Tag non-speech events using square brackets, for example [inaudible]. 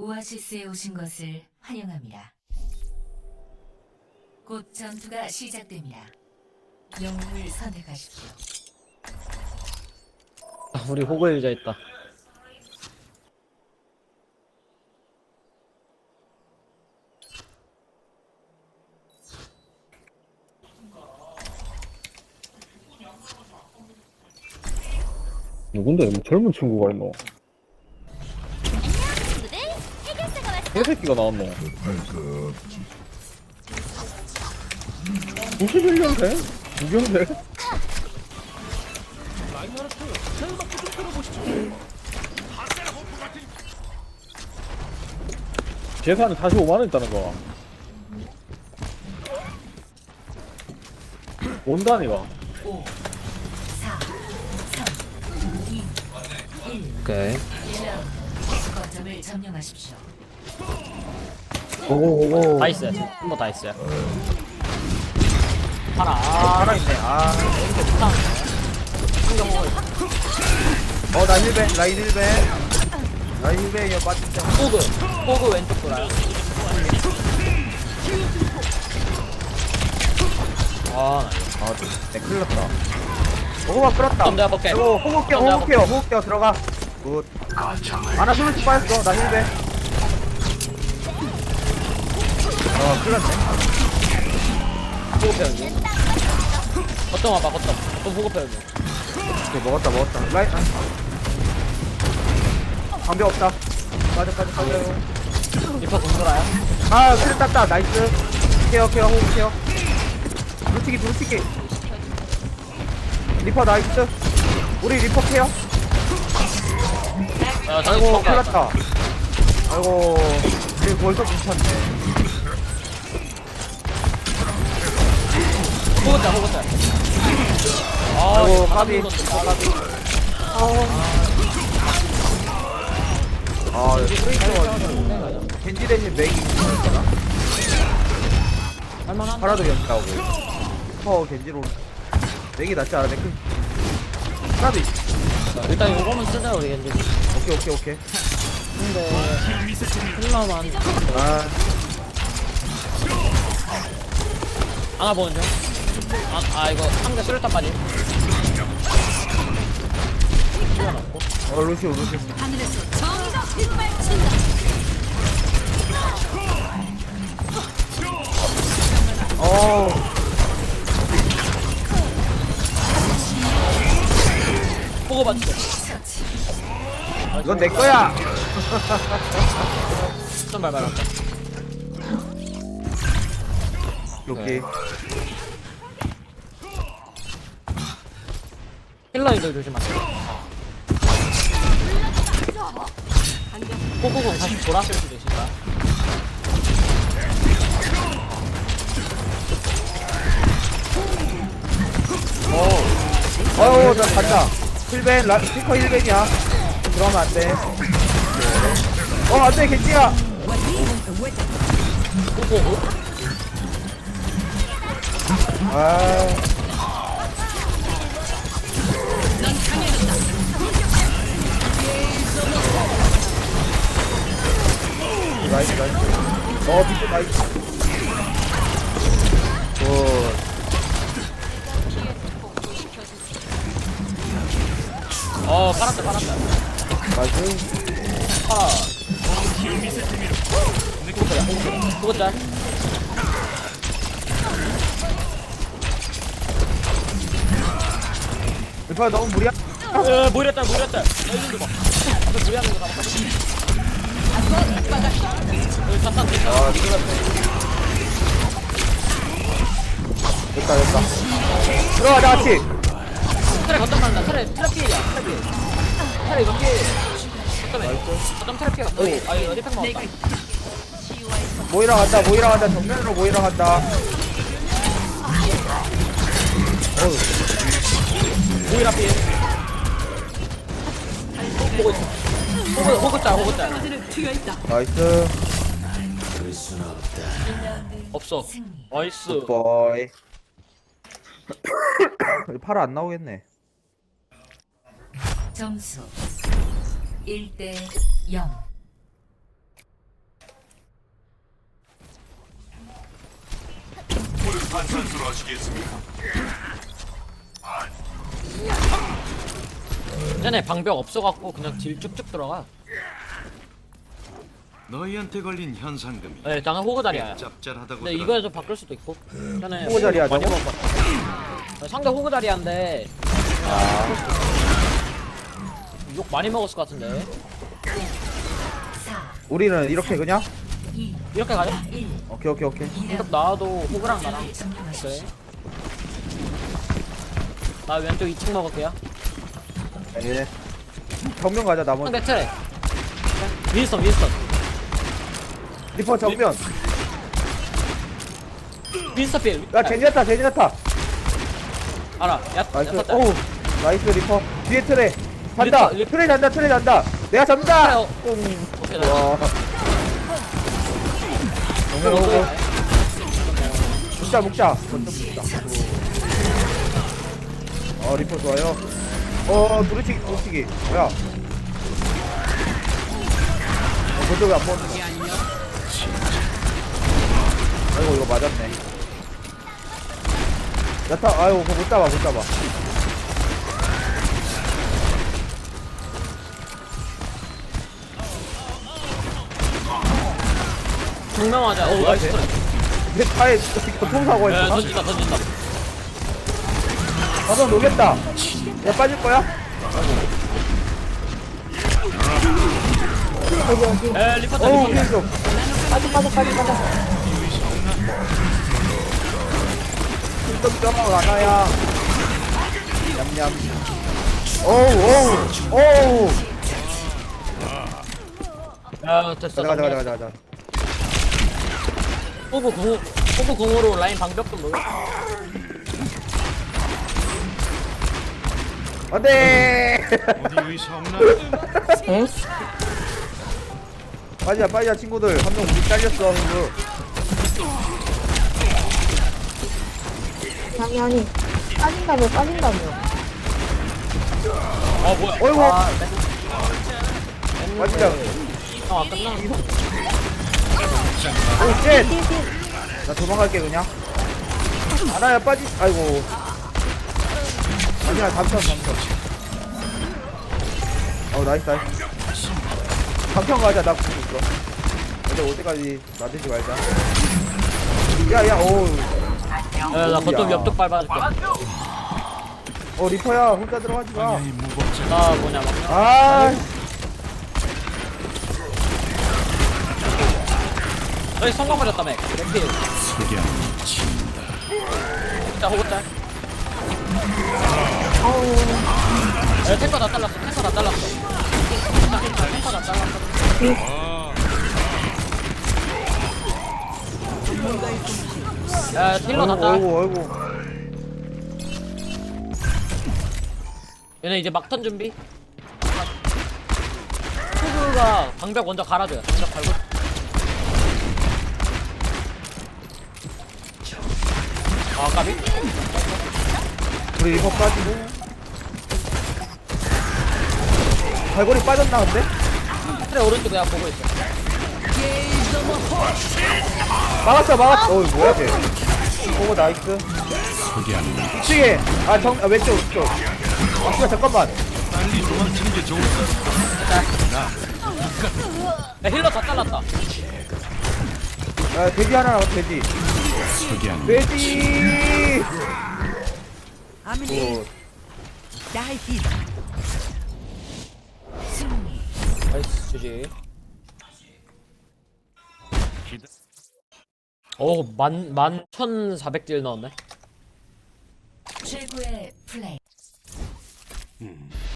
오아시스에 오신 것을 환영합니다. 곧 전투가 시작됩니다. 영웅을 선택하십시오. 아, 우리 호구 의자 있다. 누군데? 뭐 젊은 친구가 있노? 친구들 해결사가 왔어. 개새끼가 나왔노? 91년생? 9년생? 재산이 45만원 있다는 거. 원단이가. 5, 4, 3, 2, 1. 오케이. 1라운드. 거점을 점령하십시오. 오오오. 다 있어요. 한번 다 있어요. 하나. 아, 하나 있네. 아, 이렇게 좋다. 어, 나 힐벤, 라인 힐벤. 라인 힐벤이야, 빠진다. 호그. 호그 왼쪽 돌아요. 아, 나 아, 네, 큰일 났다. 호구가 끌었다. 좀 내가 볼게. 이거 호구케어, 좀 내가 호구케어, 호구케어 들어가. 굿. 하나 솔루치 빠졌어, 나 힐벤. 어, 큰일 났네. 배우기. 거점 와봐. 좀 호그 배우기. 오케이, 먹었다, 먹었다. 라인, 아. 방벽 없다. 빠져, 빠져, 빠져. 리퍼 공 돌아요. 아, 큰일 났다. 나이스. 케어, 케어, 호구 케어. 루치기, 루치기. 리퍼 나이스. 우리 리퍼 케어. 아, 저기 아이고, 큰일 가. 났다. 아이고, 우리 벌써 미쳤네. 호그자, 호그자. 아, 아이고, 이거 까비. 아, 까비. 아, 프레이저가 겐지 대신 맥이 있으니까 할만한. 파라도 연다고. 슈퍼 겐지로 맥이 낫지 않아? 맥 파라도 있 일단 요거는 쓰자, 우리 이제. 오케이, 오케이, 오케이. 근데, 힐러만. 아, 하나 보는 중. 아, 아 이거 상대 수류탄 빠지. 어, 루시오, 루시오. 하늘에서 정의가 빗발친다. 어, 보고 봤죠. 이건 내 거야! 좀 말말한다. 오케이. 힐러 이들 조심하세요. 꼬꼬고 다시 돌았을 수도 있으니까. 어우, 나 간다. 힐벤, 라, 스피커 힐벤이야. 들어가면 안 돼. 어, 안 돼! 꼬꼬고. 아. 나이스 나이스 어 비트 나이스 꼬꼬. 꼬꼬 짤. 리퍼 너무 무리야. 야 이거 봐. 앞에 무리하는 거. 여기 됐다. 아 됐다 됐다 들어가자 같이 트레 거점 간다. 트레 트레 피해야. 트레 피해. 트레 이거 피해. 거점 트레 피해. 오, 아 이거 어디 팩 먹었다. 모이러 간다 모이러 간다 정면으로 모이러 간다 오이라 피해. 보고 있어. 호그 호그 짤 호그 짤. 나이스 없어. 나이스. 굿보이 [coughs] 팔아 안 나오겠네 점수 1대 0. 불판 선수로 하시겠습니까? 쟤네 방벽 없어갖고 그냥 딜 쭉쭉 들어가. 너희한테 걸린 현상금이 네, 나는 호그 다리야. 짭짤하다고 근데 이거에서 바꿀 수도 있고. 쟤네 호그 다리야. 네, 상대 호그 다리한데. 욕 많이 먹었을 것 같은데. 4, 우리는 이렇게 그냥? 2, 이렇게 가자 1. 오케이 오케이 오케이. 방벽 나와도 호그랑 나랑. 그래 점령하십시오. 나 왼쪽 2층 먹을게요. 예. 정면 가자 나머지 상대 트레 윈스턴 윈스턴. 리퍼 정면. 윈스턴 필. 야 제니아타 제니아타. 알아. 야 나이스. 야탔다 오우 나이스 리퍼. 뒤에 트레 간다. 리퍼, 리퍼. 트레 잔다 트레 잔다. 내가 잡는다. 트레, 어. 음. 오케이 나 와. 오고 묵자 묵자. 먼저 묵자. 어 리퍼 좋아요. 어 두루치기 두루치기. 뭐야? 어 먼저 왜안 먹는 아이고 이거 맞았네. 야타 아이고 그거 못 잡아 못 잡아 정명하자 오 나이스 돼? 트레 내 차에 교통사고 야 했어 던진다 던진다. 가서 놓겠다. 야 빠질 거야? 에 리퍼 어우 리퍼 빠져 빠져 빠져 빠져. 힐좀 점하고 나가야. 냠냠. 오우 오우 오우. 야 됐어. 가자 가자 가자 가자 호구 공 호구 공으로 라인 방벽 좀 놓여 안돼 어디 의사 없나? 빠지자 빠지자 친구들. 한 명 우리 잘렸어 친구 아니 아니. 빠진다며 빠진다며. 아 뭐야? 어이구. 아, 빠지자. 아 끝나 오쉣나 도망갈게 그냥. 하나야 빠지 아이고. 아니야 잠깐 잠깐. 어 나이스 나이스. 방평 가자 나 구고 있어. 근데 올 때까지 만들지 말자. 야야 오우. 야나 거점 옆쪽 밟아줄게. 어 리퍼야 혼자 들어가지 마. 이 무법자 나 뭐냐. 막 아, 너희 성공 버렸다며. 렉필 석양 자 호구짤. 야 탱커 다 잘랐어. 탱커 다 잘랐어. 탱커 다 잘랐어. 야 딜러 다 딸. 어이구 어이구 얘네 이제 막턴 준비? 후그가 방벽 먼저 갈아줘요. 방벽 갈고 아 까비? 우리 리퍼 빠지고 발골이 빠졌나 근데? 그래 오른쪽 내가 보고 있어. 막았어 막았어. 어이 뭐야 쟤 오고 나이스. 치게 아정 아, 왼쪽 왼쪽. 아 씨발 잠깐만. 야 힐러 다 잘랐다. 아 돼지 하나 남았 돼지 돼지 오, 승리. 나이스 주지 오, 만, 만, 천, 사백 딜 넣었네. 최고의 플레이.